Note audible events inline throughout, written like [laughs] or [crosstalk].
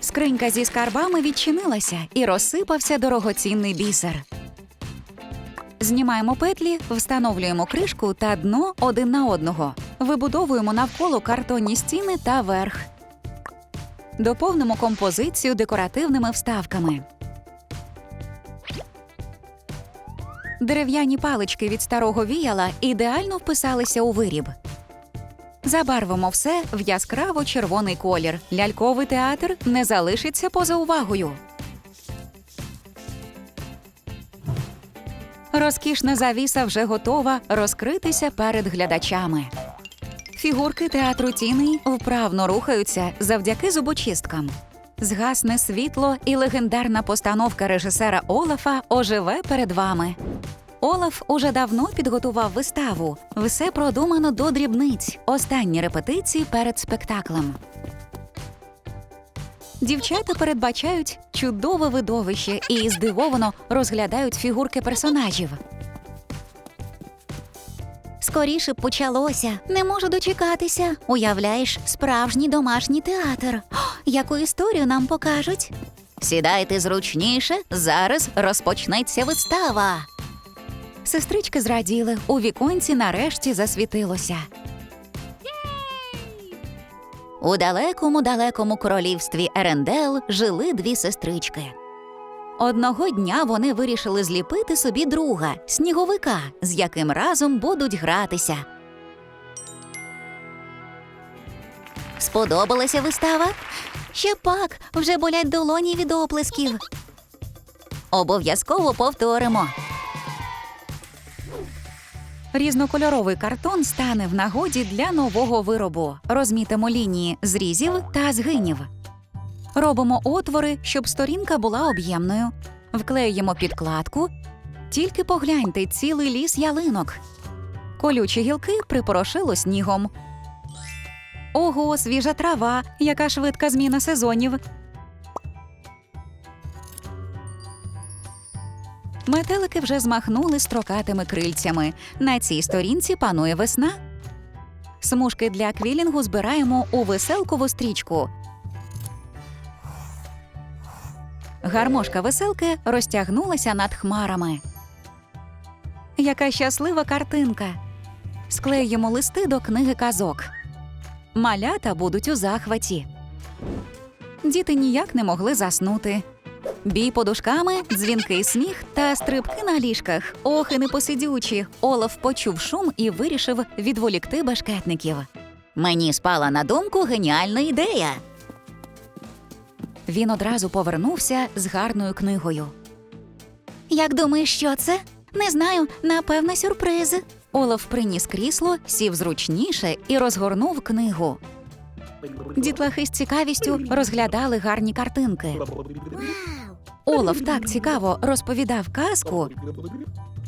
Скринька зі скарбами відчинилася і розсипався дорогоцінний бісер. Знімаємо петлі, встановлюємо кришку та дно один на одного. Вибудовуємо навколо картонні стіни та верх. Доповнимо композицію декоративними вставками. Дерев'яні палички від старого віяла ідеально вписалися у виріб. Забарвимо все в яскраво червоний колір. Ляльковий театр не залишиться поза увагою. Розкішна завіса вже готова розкритися перед глядачами. Фігурки театру тіней вправно рухаються завдяки зубочисткам. Згасне світло, і легендарна постановка режисера Олафа оживе перед вами. Олаф уже давно підготував виставу. Все продумано до дрібниць. Останні репетиції перед спектаклем. Дівчата передбачають чудове видовище і здивовано розглядають фігурки персонажів. Скоріше б почалося. Не можу дочекатися. Уявляєш, справжній домашній театр. О, яку історію нам покажуть? Сідайте зручніше, зараз розпочнеться вистава. Сестрички зраділи, у віконці нарешті засвітилося. У далекому далекому королівстві Ерендел жили дві сестрички. Одного дня вони вирішили зліпити собі друга, сніговика, з яким разом будуть гратися. Сподобалася вистава? Ще пак, вже болять долоні від оплесків. Обов'язково повторимо. Різнокольоровий картон стане в нагоді для нового виробу. Розмітимо лінії зрізів та згинів. Робимо отвори, щоб сторінка була об'ємною. Вклеюємо підкладку. Тільки погляньте цілий ліс ялинок. Колючі гілки припорошило снігом. Ого, свіжа трава, яка швидка зміна сезонів. Метелики вже змахнули строкатими крильцями. На цій сторінці панує весна. Смужки для квілінгу збираємо у веселкову стрічку. Гармошка веселки розтягнулася над хмарами. Яка щаслива картинка. Склеюємо листи до книги казок. Малята будуть у захваті. Діти ніяк не могли заснути. Бій подушками, дзвінкий сміх та стрибки на ліжках. Ох, і непосидючі. Олаф почув шум і вирішив відволікти башкетників. Мені спала на думку геніальна ідея. Він одразу повернувся з гарною книгою. Як думаєш, що це? Не знаю, напевно, сюрприз. Олаф приніс крісло, сів зручніше і розгорнув книгу. Дітлахи з цікавістю розглядали гарні картинки. Олаф так цікаво розповідав казку.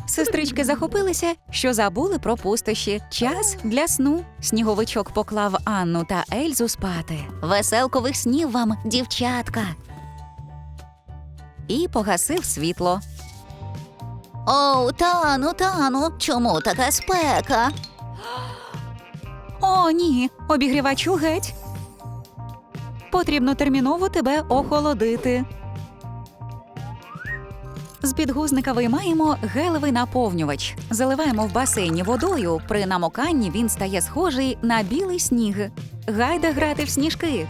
Сестрички захопилися, що забули про пустощі. Час для сну. Сніговичок поклав Анну та Ельзу спати Веселкових снів вам, дівчатка. і погасив світло. Оу, тану, тану, чому така спека? О, ні, обігрівачу геть. Потрібно терміново тебе охолодити. З підгузника виймаємо гелевий наповнювач, заливаємо в басейні водою. При намоканні він стає схожий на білий сніг. Гайда грати в сніжки.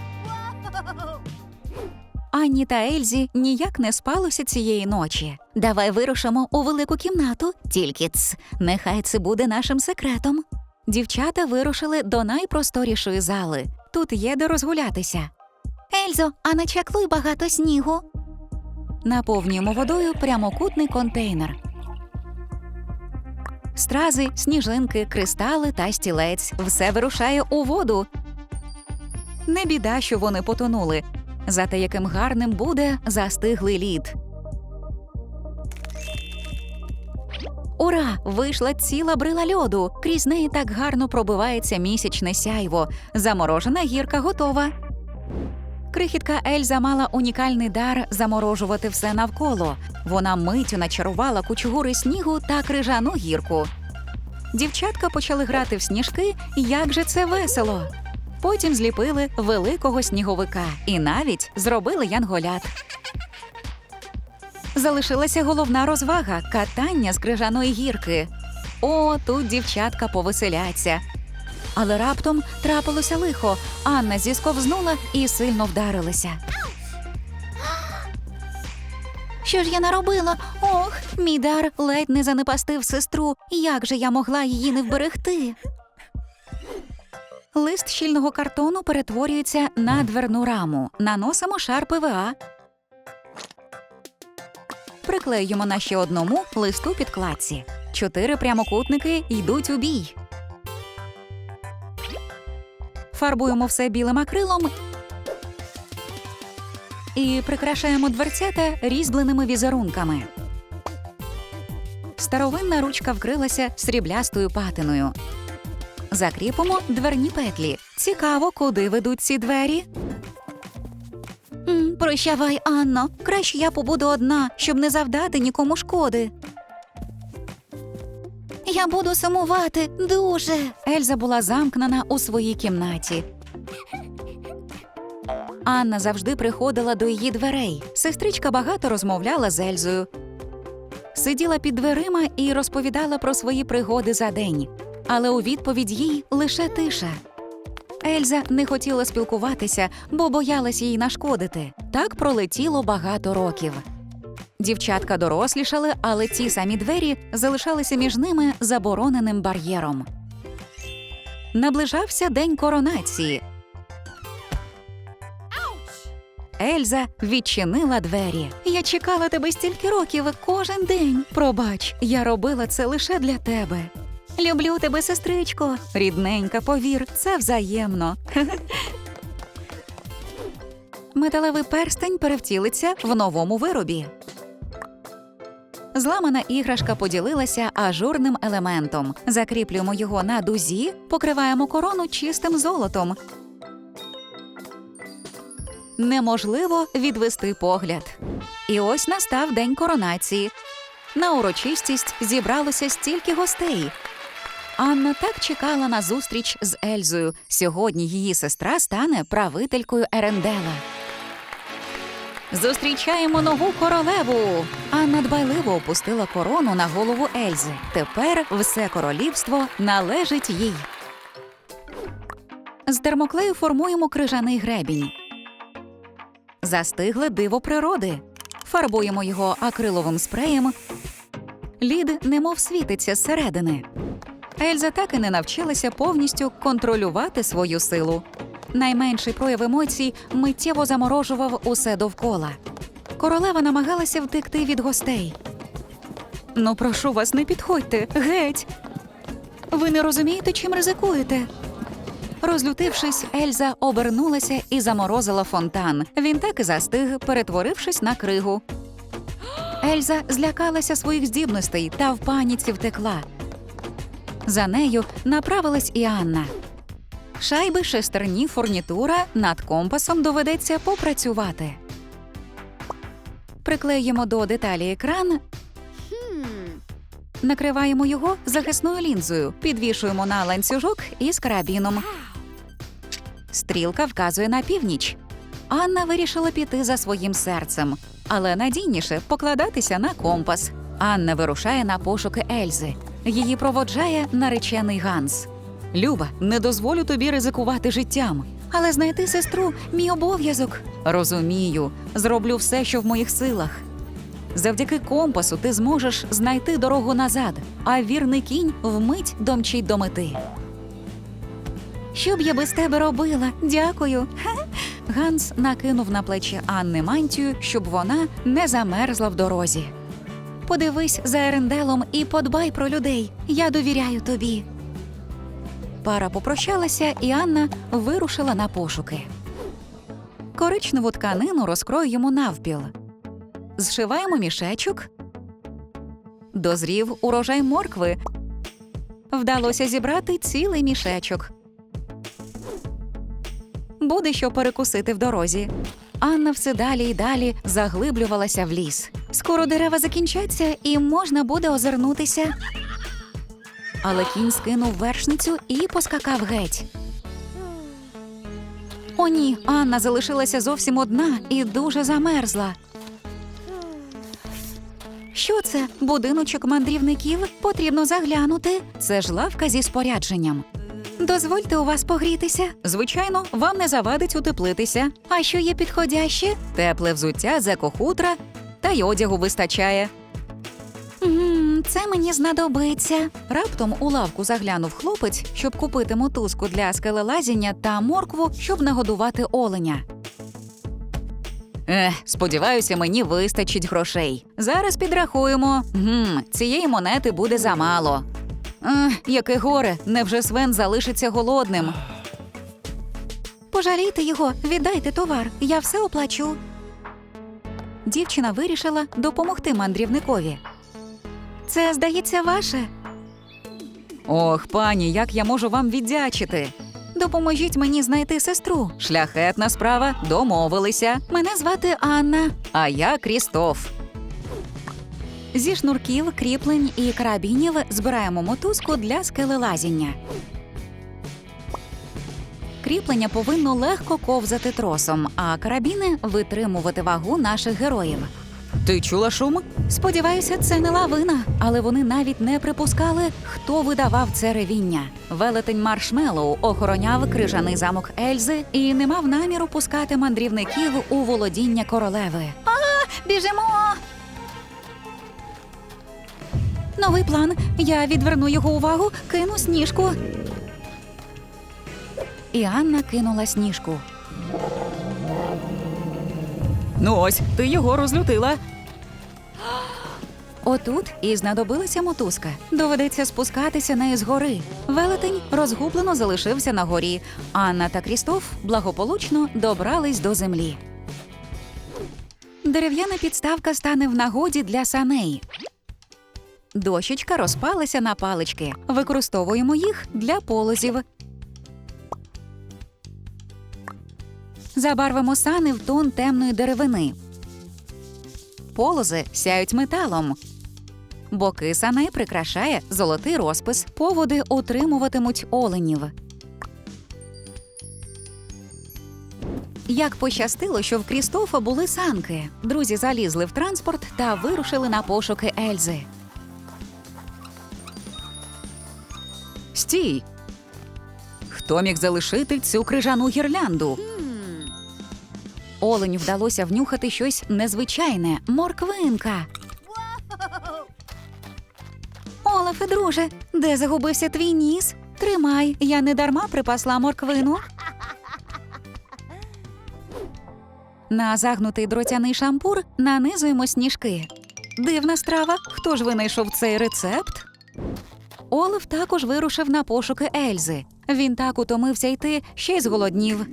Анні та Ельзі ніяк не спалося цієї ночі. Давай вирушимо у велику кімнату. Тільки ц, нехай це буде нашим секретом. Дівчата вирушили до найпросторішої зали. Тут є де розгулятися. Ельзо, а начаклуй багато снігу. Наповнюємо водою прямокутний контейнер. Стрази, сніжинки, кристали та стілець все вирушає у воду. Не біда, що вони потонули. Зате яким гарним буде застиглий лід. Ура! Вийшла ціла брила льоду. Крізь неї так гарно пробивається місячне сяйво. Заморожена гірка готова. Крихітка Ельза мала унікальний дар заморожувати все навколо. Вона миттю начарувала кучугури снігу та крижану гірку. Дівчатка почали грати в сніжки, як же це весело. Потім зліпили великого сніговика і навіть зробили янголят. Залишилася головна розвага катання з крижаної гірки. О, тут дівчатка повеселяться. Але раптом трапилося лихо. Анна зісковзнула і сильно вдарилася. Що ж я наробила? Ох, мій дар ледь не занепастив сестру. Як же я могла її не вберегти? Лист щільного картону перетворюється на дверну раму. Наносимо шар ПВА. Приклеюємо на ще одному листу підкладці. Чотири прямокутники йдуть у бій. Фарбуємо все білим акрилом і прикрашаємо дверцята різьбленими візерунками. Старовинна ручка вкрилася сріблястою патиною. Закріпимо дверні петлі. Цікаво, куди ведуть ці двері. Прощавай, Анно. Краще я побуду одна, щоб не завдати нікому шкоди. Я буду сумувати дуже. Ельза була замкнена у своїй кімнаті. Анна завжди приходила до її дверей. Сестричка багато розмовляла з Ельзою. Сиділа під дверима і розповідала про свої пригоди за день. Але у відповідь їй лише тиша. Ельза не хотіла спілкуватися, бо боялась їй нашкодити. Так пролетіло багато років. Дівчатка дорослішали, але ті самі двері залишалися між ними забороненим бар'єром. Наближався день коронації. Ельза відчинила двері. Я чекала тебе стільки років кожен день. Пробач, я робила це лише для тебе. Люблю тебе, сестричко. Рідненька, повір, це взаємно. [laughs] Металевий перстень перевтілиться в новому виробі. Зламана іграшка поділилася ажурним елементом. Закріплюємо його на дузі, покриваємо корону чистим золотом. Неможливо відвести погляд. І ось настав день коронації. На урочистість зібралося стільки гостей. Анна так чекала на зустріч з Ельзою. Сьогодні її сестра стане правителькою Ерендела. Зустрічаємо нову королеву. Анна дбайливо опустила корону на голову Ельзи. Тепер все королівство належить їй. З термоклею формуємо крижаний гребінь. Застигле диво природи. Фарбуємо його акриловим спреєм. Лід немов світиться зсередини. Ельза так і не навчилася повністю контролювати свою силу. Найменший прояв емоцій миттєво заморожував усе довкола. Королева намагалася втекти від гостей. Ну, прошу вас, не підходьте, геть. Ви не розумієте, чим ризикуєте. Розлютившись, Ельза обернулася і заморозила фонтан. Він так і застиг, перетворившись на кригу. Ельза злякалася своїх здібностей та в паніці втекла. За нею направилась і Анна. Шайби, шестерні, фурнітура над компасом доведеться попрацювати. Приклеїмо до деталі екран. Накриваємо його захисною лінзою, підвішуємо на ланцюжок із карабіном. Стрілка вказує на північ. Анна вирішила піти за своїм серцем, але надійніше покладатися на компас. Анна вирушає на пошуки Ельзи. Її проводжає наречений Ганс. Люба, не дозволю тобі ризикувати життям. Але знайти сестру мій обов'язок. Розумію, зроблю все, що в моїх силах. Завдяки компасу ти зможеш знайти дорогу назад, а вірний кінь вмить домчить до мети. Що б я без тебе робила? Дякую. Ганс накинув на плечі Анни мантію, щоб вона не замерзла в дорозі. Подивись за Еренделом і подбай про людей. Я довіряю тобі. Пара попрощалася, і Анна вирушила на пошуки. Коричневу тканину розкроюємо навпіл. Зшиваємо мішечок. Дозрів урожай моркви. Вдалося зібрати цілий мішечок. Буде що перекусити в дорозі. Анна все далі і далі заглиблювалася в ліс. Скоро дерева закінчаться і можна буде озирнутися. Але кінь скинув вершницю і поскакав геть. О, ні, Анна залишилася зовсім одна і дуже замерзла. Що це? Будиночок мандрівників? Потрібно заглянути. Це ж лавка зі спорядженням. Дозвольте у вас погрітися. Звичайно, вам не завадить утеплитися. А що є підходяще? Тепле взуття з екохутра та й одягу вистачає. Це мені знадобиться. Раптом у лавку заглянув хлопець, щоб купити мотузку для скелелазіння та моркву, щоб нагодувати оленя. Ех, сподіваюся, мені вистачить грошей. Зараз підрахуємо. Гм, цієї монети буде замало. Ех, яке горе, невже Свен залишиться голодним? Пожалійте його, віддайте товар, я все оплачу. Дівчина вирішила допомогти мандрівникові. Це, здається, ваше. Ох, пані, як я можу вам віддячити? Допоможіть мені знайти сестру. Шляхетна справа, домовилися. Мене звати Анна, а я Крістоф. Зі шнурків, кріплень і карабінів збираємо мотузку для скелелазіння. Кріплення повинно легко ковзати тросом, а карабіни витримувати вагу наших героїв. Ти чула шум? Сподіваюся, це не лавина, але вони навіть не припускали, хто видавав це ревіння. Велетень Маршмеллоу охороняв крижаний замок Ельзи і не мав наміру пускати мандрівників у володіння королеви. А, біжимо! Новий план. Я відверну його увагу, кину сніжку. І Анна кинула сніжку. Ну ось, ти його розлютила. Отут і знадобилася мотузка. Доведеться спускатися нею з гори. Велетень розгублено залишився на горі. Анна та Крістоф благополучно добрались до землі. Дерев'яна підставка стане в нагоді для саней. Дощечка розпалася на палички. Використовуємо їх для полозів. Забарвимо сани в тон темної деревини. Полози сяють металом. Боки саней прикрашає золотий розпис. Поводи утримуватимуть оленів. Як пощастило, що в Крістофа були санки. Друзі залізли в транспорт та вирушили на пошуки Ельзи. Стій. Хто міг залишити цю крижану гірлянду? Оленю вдалося внюхати щось незвичайне морквинка. Олафе, друже, де загубився твій ніс? Тримай, я не дарма припасла морквину. На загнутий дротяний шампур нанизуємо сніжки. Дивна страва. Хто ж винайшов цей рецепт? Олаф також вирушив на пошуки Ельзи. Він так утомився йти, ще й зголоднів.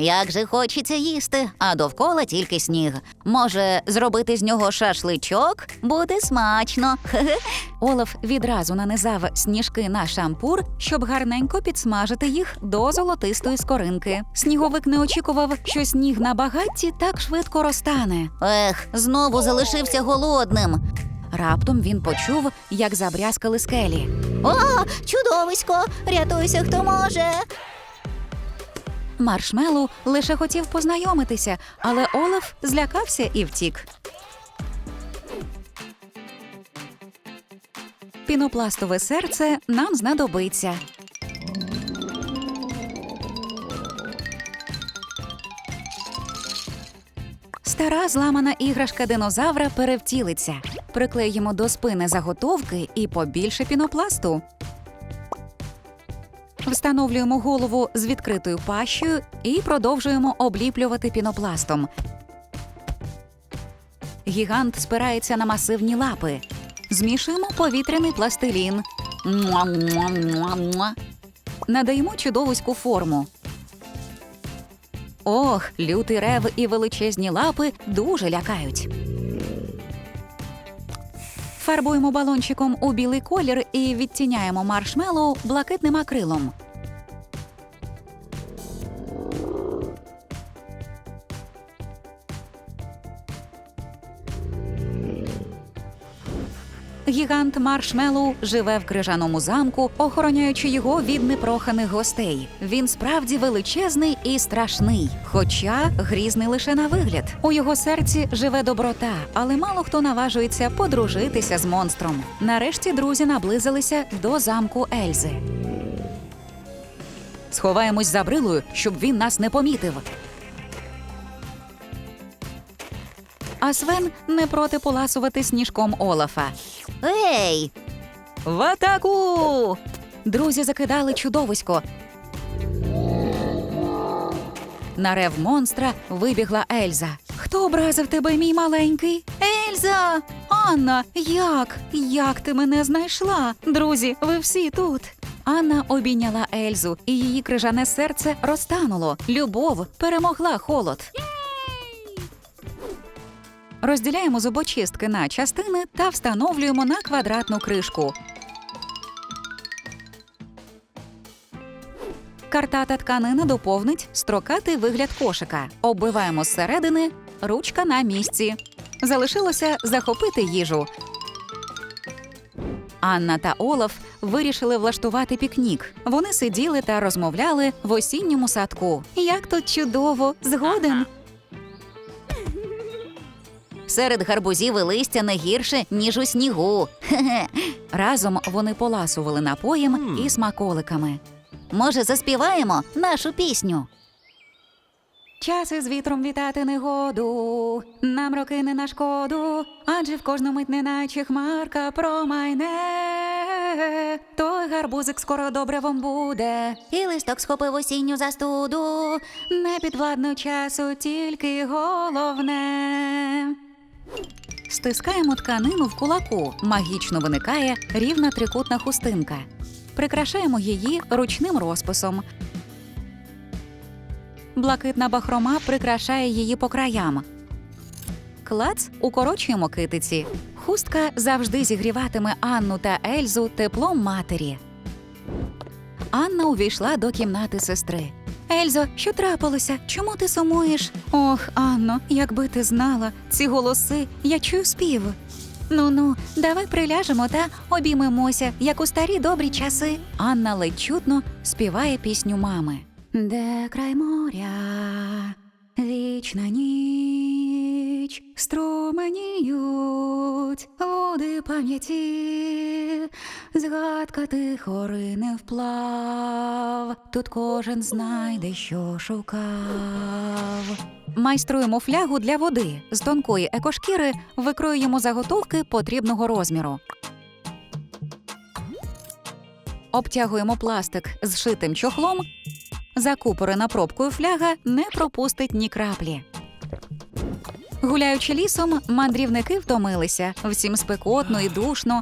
Як же хочеться їсти, а довкола тільки сніг. Може, зробити з нього шашличок? Буде смачно. [laughs] Олаф відразу нанизав сніжки на шампур, щоб гарненько підсмажити їх до золотистої скоринки. Сніговик не очікував, що сніг на багатті так швидко розтане. Ех, знову залишився голодним. Раптом він почув, як забрязкали скелі. О, чудовисько! Рятуйся, хто може. Маршмеллоу лише хотів познайомитися, але Олаф злякався і втік. Пінопластове серце нам знадобиться. Стара зламана іграшка динозавра перевтілиться. Приклеїмо до спини заготовки і побільше пінопласту. Встановлюємо голову з відкритою пащею і продовжуємо обліплювати пінопластом. Гігант спирається на масивні лапи. Змішуємо повітряний пластилін. Муа-муа-муа-муа. Надаємо чудовиську форму. Ох, лютий рев і величезні лапи дуже лякають. Фарбуємо балончиком у білий колір і відтіняємо маршмеллоу блакитним акрилом. Гігант Маршмеллоу живе в крижаному замку, охороняючи його від непроханих гостей. Він справді величезний і страшний, хоча грізний лише на вигляд. У його серці живе доброта, але мало хто наважується подружитися з монстром. Нарешті друзі наблизилися до замку Ельзи. Сховаємось за брилою, щоб він нас не помітив. А Свен не проти поласувати сніжком Олафа. Ей! В атаку! Друзі закидали чудовисько. На рев монстра вибігла Ельза. Хто образив тебе, мій маленький? Ельза! Анна, як? Як ти мене знайшла? Друзі, ви всі тут. Анна обійняла Ельзу, і її крижане серце розтануло. Любов перемогла холод. Розділяємо зубочистки на частини та встановлюємо на квадратну кришку. Картата тканина доповнить строкатий вигляд кошика. Оббиваємо зсередини, ручка на місці. Залишилося захопити їжу. Анна та Олаф вирішили влаштувати пікнік. Вони сиділи та розмовляли в осінньому садку. Як тут чудово, згоден. Серед гарбузів і листя не гірше, ніж у снігу. Хе-хе. Разом вони поласували напоєм і смаколиками. Може, заспіваємо нашу пісню? Час із вітром вітати негоду, нам роки не на шкоду, адже в кожну мить неначе хмарка промайне. Той гарбузик скоро добре вам буде, І листок схопив осінню застуду. не підвладно часу, тільки головне. Стискаємо тканину в кулаку. Магічно виникає рівна трикутна хустинка. Прикрашаємо її ручним розписом. Блакитна бахрома прикрашає її по краям. Клац укорочуємо китиці. Хустка завжди зігріватиме Анну та Ельзу теплом матері. Анна увійшла до кімнати сестри. Ельзо, що трапилося? Чому ти сумуєш? Ох, Анно, якби ти знала, ці голоси, я чую спів. Ну ну, давай приляжемо та обіймемося, як у старі добрі часи. Анна ледь чутно співає пісню мами. Де край моря, вічна ніч, струменіють води пам'яті, згадка тихо рине вплав, тут кожен знайде, що шукав. Майструємо флягу для води. З тонкої екошкіри викроюємо заготовки потрібного розміру. Обтягуємо пластик зшитим чохлом. Закупорена пробкою фляга не пропустить ні краплі. Гуляючи лісом, мандрівники втомилися. Всім спекотно і душно.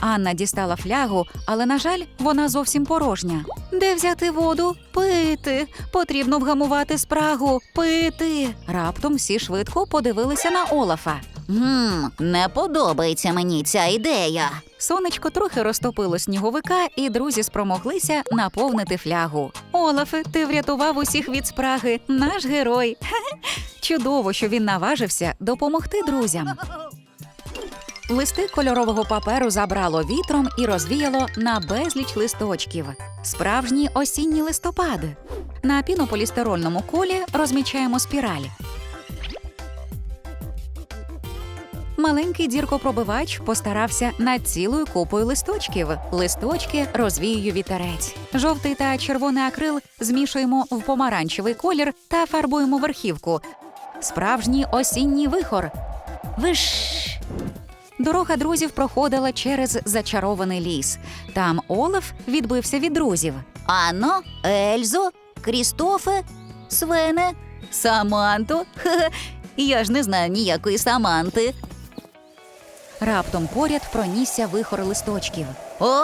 Анна дістала флягу, але, на жаль, вона зовсім порожня. Де взяти воду? Пити. Потрібно вгамувати спрагу. Пити. Раптом всі швидко подивилися на Олафа. Гм, не подобається мені ця ідея. Сонечко трохи розтопило сніговика, і друзі спромоглися наповнити флягу. Олафе, ти врятував усіх від спраги, наш герой. [laughs] Чудово, що він наважився допомогти друзям. Листи кольорового паперу забрало вітром і розвіяло на безліч листочків. Справжній осінній листопад. На пінополістирольному колі розмічаємо спіраль. Маленький діркопробивач постарався над цілою купою листочків. Листочки розвіює вітерець. Жовтий та червоний акрил змішуємо в помаранчевий колір та фарбуємо верхівку. Справжній осінній вихор. Виш! Дорога друзів проходила через зачарований ліс. Там Олаф відбився від друзів. Анно, Ельзо, Крістофе, Свене, Саманто. Хе-хе. [laughs] Я ж не знаю ніякої Саманти. Раптом поряд пронісся вихор листочків. О,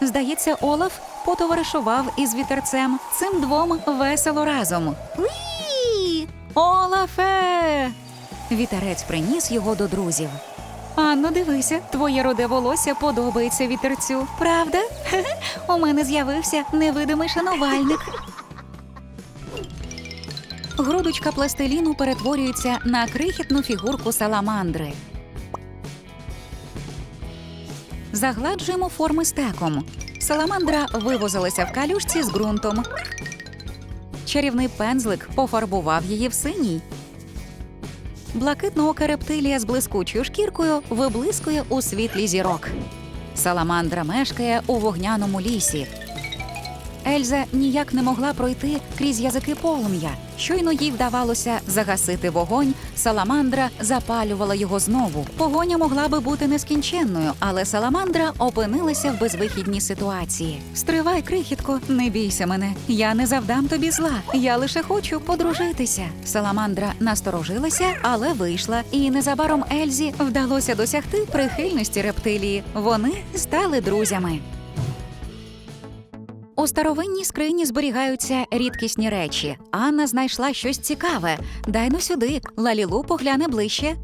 Здається, Олаф потоваришував із вітерцем. Цим двом весело разом. Уі! Олафе! Вітерець приніс його до друзів. Анно, дивися, твоє руде волосся подобається вітерцю. Правда? [laughs] У мене з'явився невидимий шанувальник. Грудочка пластиліну перетворюється на крихітну фігурку саламандри. Загладжуємо форми стеком. Саламандра вивозилася в калюшці з ґрунтом. Чарівний пензлик пофарбував її в синій. Блакитного рептилія з блискучою шкіркою виблискує у світлі зірок. Саламандра мешкає у вогняному лісі. Ельза ніяк не могла пройти крізь язики полум'я. Щойно їй вдавалося загасити вогонь, саламандра запалювала його знову. Погоня могла би бути нескінченною, але саламандра опинилася в безвихідній ситуації. Стривай, крихітко, не бійся мене. Я не завдам тобі зла. Я лише хочу подружитися. Саламандра насторожилася, але вийшла. І незабаром Ельзі вдалося досягти прихильності рептилії. Вони стали друзями. У старовинній скрині зберігаються рідкісні речі. Анна знайшла щось цікаве. Дай ну сюди, Лалілу погляне ближче.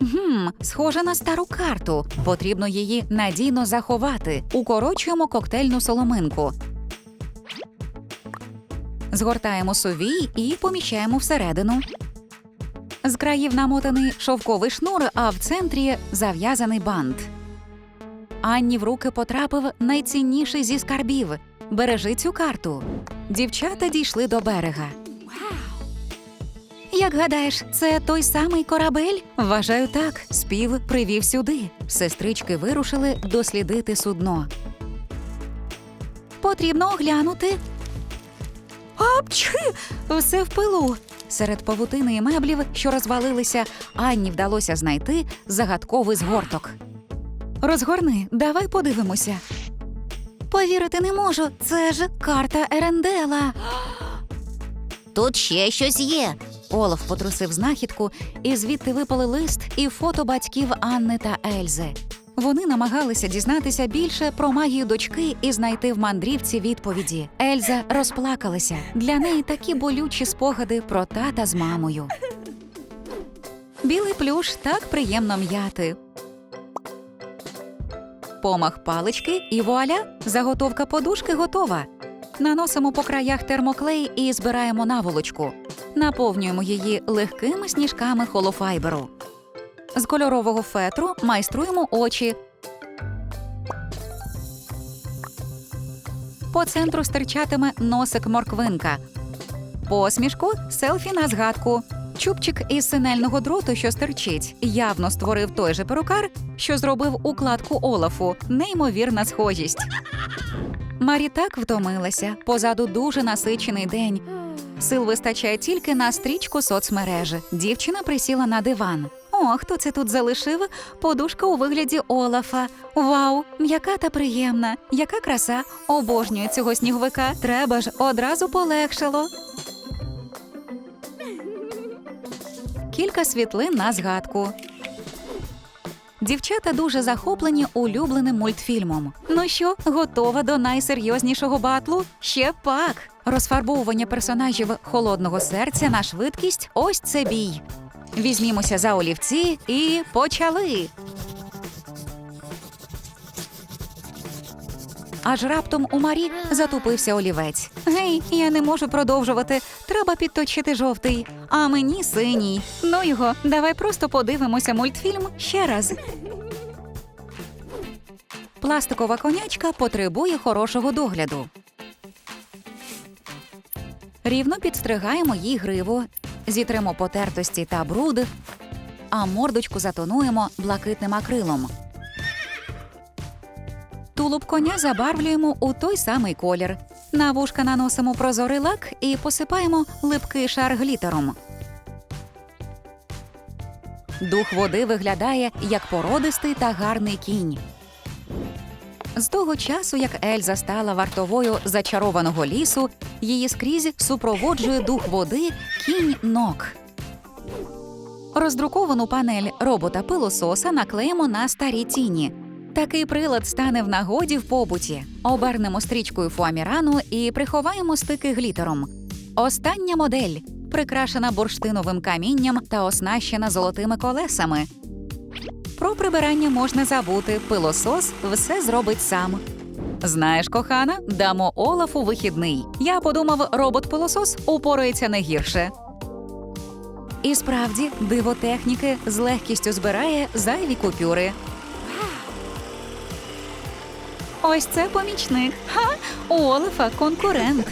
Гм, схоже на стару карту. Потрібно її надійно заховати. Укорочуємо коктейльну соломинку. Згортаємо сувій і поміщаємо всередину. З країв намотаний шовковий шнур, а в центрі зав'язаний бант. Анні в руки потрапив найцінніший зі скарбів. Бережи цю карту. Дівчата дійшли до берега. Як гадаєш, це той самий корабель? Вважаю так. Спів привів сюди. Сестрички вирушили дослідити судно. Потрібно оглянути. Апчхи! Все в пилу. Серед павутини і меблів, що розвалилися, Анні вдалося знайти загадковий згорток. Розгорни, давай подивимося. Повірити не можу. Це ж карта Ерендела. Тут ще щось є. Олаф потрусив знахідку, і звідти випали лист і фото батьків Анни та Ельзи. Вони намагалися дізнатися більше про магію дочки і знайти в мандрівці відповіді. Ельза розплакалася. Для неї такі болючі спогади про тата з мамою. Білий плюш так приємно м'яти. Помах палички і вуаля, заготовка подушки готова. Наносимо по краях термоклей і збираємо наволочку. Наповнюємо її легкими сніжками холофайберу. З кольорового фетру майструємо очі. По центру стирчатиме носик морквинка. Посмішку селфі на згадку. Чубчик із синельного дроту, що стирчить, явно створив той же перукар, що зробив укладку Олафу. Неймовірна схожість. Марі так втомилася. Позаду дуже насичений день. Сил вистачає тільки на стрічку соцмережі. Дівчина присіла на диван. О, хто це тут залишив? Подушка у вигляді Олафа. Вау, м'яка та приємна. Яка краса! Обожнюю цього сніговика. Треба ж одразу полегшало. Кілька світлин на згадку. Дівчата дуже захоплені улюбленим мультфільмом. Ну що, готова до найсерйознішого батлу? Ще пак. Розфарбовування персонажів холодного серця на швидкість ось це бій. Візьмімося за олівці і почали. Аж раптом у Марі затупився олівець. Гей, я не можу продовжувати. Треба підточити жовтий, а мені синій. Ну його, давай просто подивимося мультфільм ще раз. Пластикова конячка потребує хорошого догляду. Рівно підстригаємо їй гриву, зітремо потертості та бруд, а мордочку затонуємо блакитним акрилом. Тулуб коня забарвлюємо у той самий колір. На вушка наносимо прозорий лак і посипаємо липкий шар глітером. Дух води виглядає як породистий та гарний кінь. З того часу, як Ельза стала вартовою зачарованого лісу, її скрізь супроводжує дух води кінь нок. Роздруковану панель робота пилососа наклеїмо на старі тіні. Такий прилад стане в нагоді в побуті. Обернемо стрічкою фуамірану і приховаємо стики глітером. Остання модель прикрашена бурштиновим камінням та оснащена золотими колесами. Про прибирання можна забути. Пилосос все зробить сам. Знаєш, кохана, дамо Олафу вихідний. Я подумав, робот-пилосос упорається не гірше. І справді, диво техніки з легкістю збирає зайві купюри. Ось це помічник. Ха! Олафа конкурент.